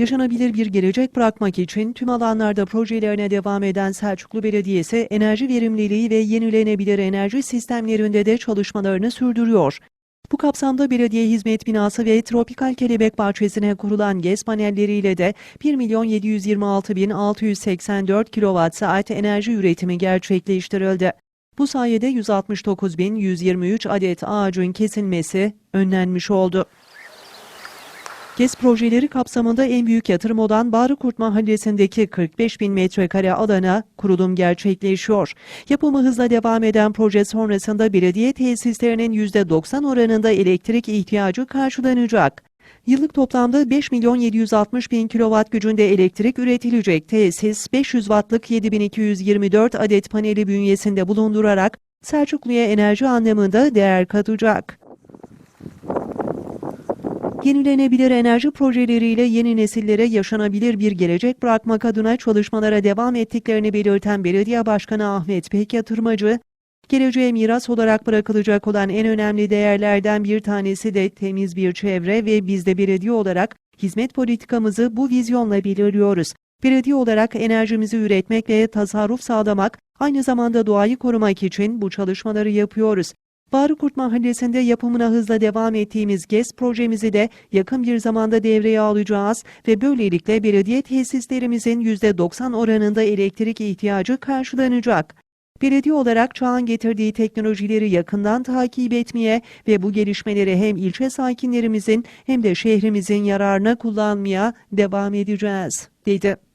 Yaşanabilir bir gelecek bırakmak için tüm alanlarda projelerine devam eden Selçuklu Belediyesi enerji verimliliği ve yenilenebilir enerji sistemlerinde de çalışmalarını sürdürüyor. Bu kapsamda belediye hizmet binası ve tropikal kelebek bahçesine kurulan GES panelleriyle de 1 milyon 726 bin 684 kilowatt saat enerji üretimi gerçekleştirildi. Bu sayede 169 bin 123 adet ağacın kesilmesi önlenmiş oldu. GES projeleri kapsamında en büyük yatırım olan Bağrıkurt Mahallesi'ndeki 45 bin metrekare alana kurulum gerçekleşiyor. Yapımı hızla devam eden proje sonrasında belediye tesislerinin %90 oranında elektrik ihtiyacı karşılanacak. Yıllık toplamda 5 milyon 760 bin kilowatt gücünde elektrik üretilecek tesis 500 wattlık 7224 adet paneli bünyesinde bulundurarak Selçuklu'ya enerji anlamında değer katacak. Yenilenebilir enerji projeleriyle yeni nesillere yaşanabilir bir gelecek bırakmak adına çalışmalara devam ettiklerini belirten Belediye Başkanı Ahmet Pek Yatırmacı, geleceğe miras olarak bırakılacak olan en önemli değerlerden bir tanesi de temiz bir çevre ve biz de belediye olarak hizmet politikamızı bu vizyonla belirliyoruz. Belediye olarak enerjimizi üretmek ve tasarruf sağlamak, aynı zamanda doğayı korumak için bu çalışmaları yapıyoruz. Bağrıkurt Mahallesi'nde yapımına hızla devam ettiğimiz GES projemizi de yakın bir zamanda devreye alacağız ve böylelikle belediye tesislerimizin %90 oranında elektrik ihtiyacı karşılanacak. Belediye olarak çağın getirdiği teknolojileri yakından takip etmeye ve bu gelişmeleri hem ilçe sakinlerimizin hem de şehrimizin yararına kullanmaya devam edeceğiz, dedi.